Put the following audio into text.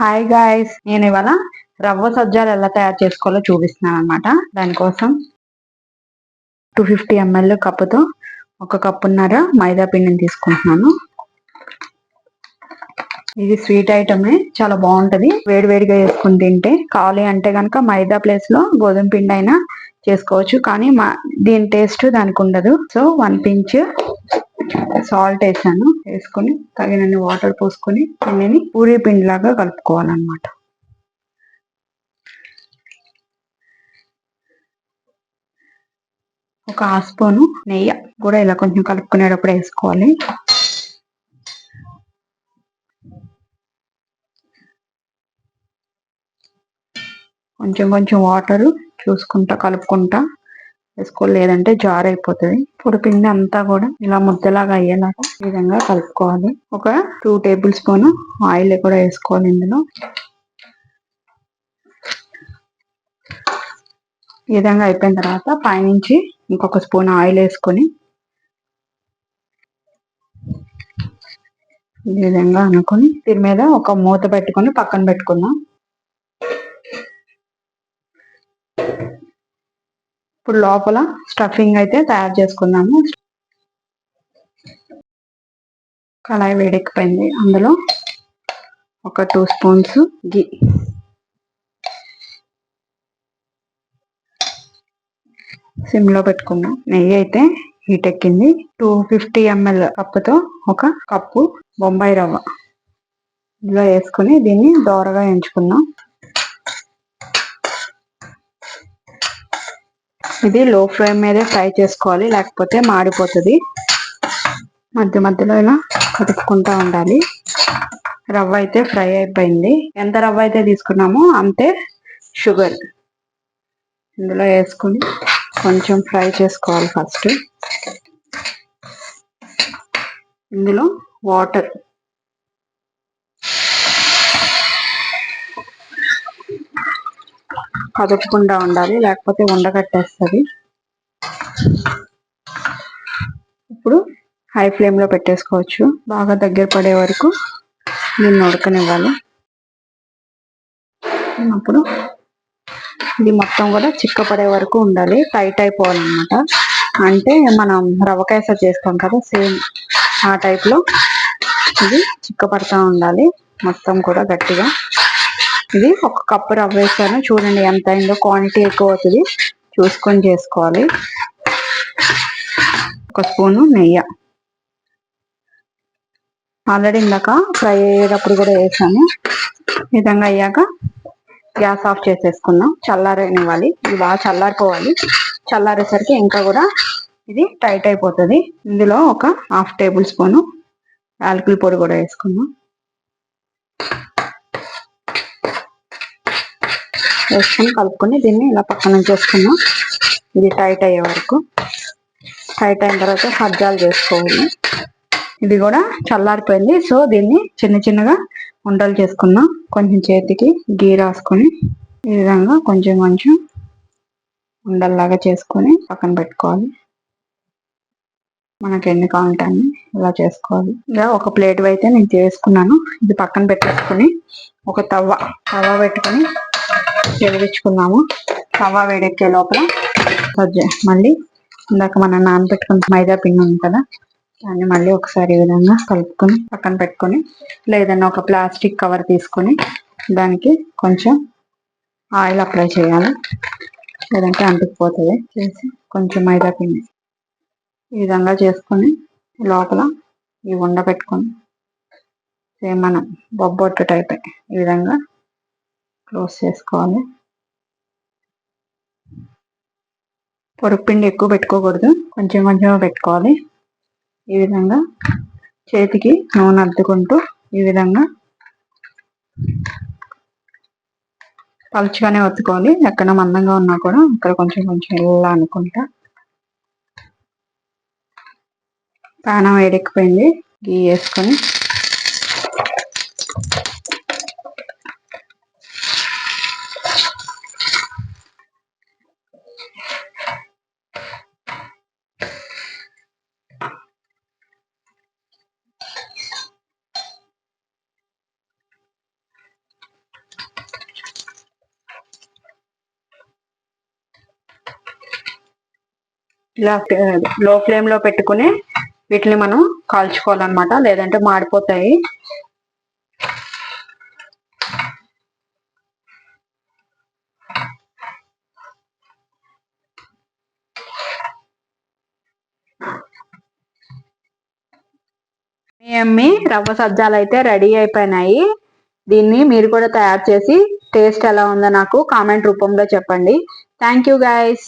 Hi guys నేను ఇవాళ రవ్వ సజ్జాలు ఎలా తయారు చేసుకోవాలో చూపిస్తున్నాను అనమాట దానికోసం టూ ఫిఫ్టీ ఎంఎల్ కప్పుతో ఒక కప్పున్నర మైదా పిండిని తీసుకుంటున్నాను. ఇది స్వీట్ ఐటమే చాలా బాగుంటది. వేడి వేడిగా వేసుకుని తింటే కావాలి అంటే కనుక మైదా ప్లేస్లో గోధుమ పిండి అయినా చేసుకోవచ్చు. కానీ మా దీని టేస్ట్ దానికి ఉండదు. సో వన్ పించ్ సాల్ట్ వేసాను. వేసుకొని తగినన్ని వాటర్ పోసుకొని పిండిని పూరి పిండిలాగా కలుపుకోవాలన్నమాట. ఒక హాఫ్ స్పూను నెయ్యి కూడా ఇలా కొంచెం కలుపుకునేటప్పుడు వేసుకోవాలి. కొంచెం కొంచెం వాటర్ చూసుకుంటా కలుపుకుంటా వేసుకోవాలి లేదంటే జార్ అయిపోతుంది ఇప్పుడు పిండి అంతా కూడా ఇలా ముద్దలాగా అయ్యేలాగా ఈ విధంగా కలుపుకోవాలి. ఒక టూ టేబుల్ స్పూన్ ఆయిల్ కూడా వేసుకోవాలి ఇందులో. ఈ విధంగా అయిపోయిన తర్వాత పైనుంచి ఇంకొక స్పూన్ ఆయిల్ వేసుకొని ఈ విధంగా అనుకొని దీని మీద ఒక మూత పెట్టుకొని పక్కన పెట్టుకుందాం. ఇప్పుడు లోపల స్టఫింగ్ అయితే తయారు చేసుకుందాము. కళాయి వేడెక్కిపోయింది. అందులో ఒక టూ స్పూన్స్ గీ సిమ్లో పెట్టుకున్నాం నెయ్యి అయితే హీట్ ఎక్కింది. టూ ఫిఫ్టీ ఎంఎల్ కప్పుతో ఒక కప్పు బొంబాయి రవ్వ. ఇలా వేసుకుని దీన్ని దోరగా ఎంచుకున్నాం ఇది లో ఫ్లేమ్ మీదే ఫ్రై చేసుకోవాలి లేకపోతే మాడిపోతుంది. మధ్య మధ్యలో ఇలా కదుపుకుంటా ఉండాలి. రవ్వ అయితే ఫ్రై అయిపోయింది. ఎంత రవ్వ అయితే తీసుకున్నామో అంతే షుగర్ ఇందులో వేసుకొని కొంచెం ఫ్రై చేసుకోవాలి ఫస్ట్ ఇందులో వాటర్ కదపకుండా ఉండాలి లేకపోతే ఉండగట్టేస్తుంది ఇప్పుడు హై ఫ్లేమ్లో పెట్టేసుకోవచ్చు. బాగా దగ్గర పడే వరకు దీన్ని ఉడకనివ్వాలి. అప్పుడు ఇది మొత్తం కూడా చిక్కపడే వరకు ఉండాలి. టైట్ అయిపోవాలన్నమాట. అంటే మనం రవ్వ కేస చేస్తాం కదా సేమ్ ఆ టైప్లో ఇది చిక్కపడతా ఉండాలి. మొత్తం కూడా గట్టిగా ఇది ఒక కప్పు రవ్వ వేసాను. చూడండి ఎంత అయిందో క్వాంటిటీ ఎక్కువ అవుతుంది. చూసుకొని చేసుకోవాలి. ఒక స్పూను నెయ్యి. ఆల్రెడీ ఇందాక ఫ్రై అయ్యేటప్పుడు కూడా వేసాను. విధంగా అయ్యాక గ్యాస్ ఆఫ్ చేసేసుకున్నాం చల్లారనివ్వాలి. ఇది బాగా చల్లారిపోవాలి. చల్లారేసరికి ఇంకా కూడా ఇది టైట్ అయిపోతుంది. ఇందులో ఒక హాఫ్ టేబుల్ స్పూను యాలకుల పొడి కూడా వేసుకున్నాం వేసుకొని కలుపుకొని దీన్ని ఇలా పక్కన చేసుకున్నాం ఇది టైట్ అయ్యే వరకు. టైట్ అయిన తర్వాత సజ్జాలు చేసుకోవాలి. ఇది కూడా చల్లారిపోయింది. సో దీన్ని చిన్న చిన్నగా ఉండలు చేసుకున్నాం. కొంచెం చేతికి గీ రాసుకొని ఈ విధంగా కొంచెం కొంచెం ఉండల్లాగా చేసుకొని పక్కన పెట్టుకోవాలి. మనకి ఎన్ని కావాలంటే ఇలా చేసుకోవాలి. ఇలా ఒక ప్లేట్ అయితే నేను చేసుకున్నాను ఇది పక్కన పెట్టేసుకొని ఒక తవ్వ. తవ్వ పెట్టుకొని వెలిగించుకుందాము తవా వేడెక్కే లోపల మళ్ళీ ఇందాక మనం నానబెట్టుకున్న మైదా పిండి ఉంది కదా దాన్ని మళ్ళీ ఒకసారి ఈ విధంగా కలుపుకొని పక్కన పెట్టుకొని లేదన్నా ఒక ప్లాస్టిక్ కవర్ తీసుకొని దానికి కొంచెం ఆయిల్ అప్లై చేయాలి. లేదంటే అంటుకుపోతుంది. చేసి కొంచెం మైదా పిండి ఈ విధంగా చేసుకొని లోపల ఈ ఉండ పెట్టుకొని సేమ్ మనం బొబ్బొట్టు టైప్ ఈ విధంగా క్లోజ్ చేసుకోవాలి పొరుగు ఎక్కువ పెట్టుకోకూడదు. కొంచెం కొంచెం పెట్టుకోవాలి. ఈ విధంగా చేతికి నూనె అద్దుకుంటూ ఈ విధంగా పలుచుగానే ఒత్తుకోవాలి. ఎక్కడ మందంగా ఉన్నా కూడా ఇక్కడ కొంచెం కొంచెం ఇలా అనుకుంటా. పానం వేడెక్కిపోయింది. గీ వేసుకొని ఇలా లో ఫ్లేమ్లో పెట్టుకుని వీటిని మనం కాల్చుకోవాలన్నమాట. లేదంటే మాడిపోతాయి. మీ అమ్మి రవ్వ సబ్జాలు అయితే రెడీ అయిపోయినాయి. దీన్ని మీరు కూడా తయారు చేసి టేస్ట్ ఎలా ఉందో నాకు కామెంట్ రూపంలో చెప్పండి. Thank you guys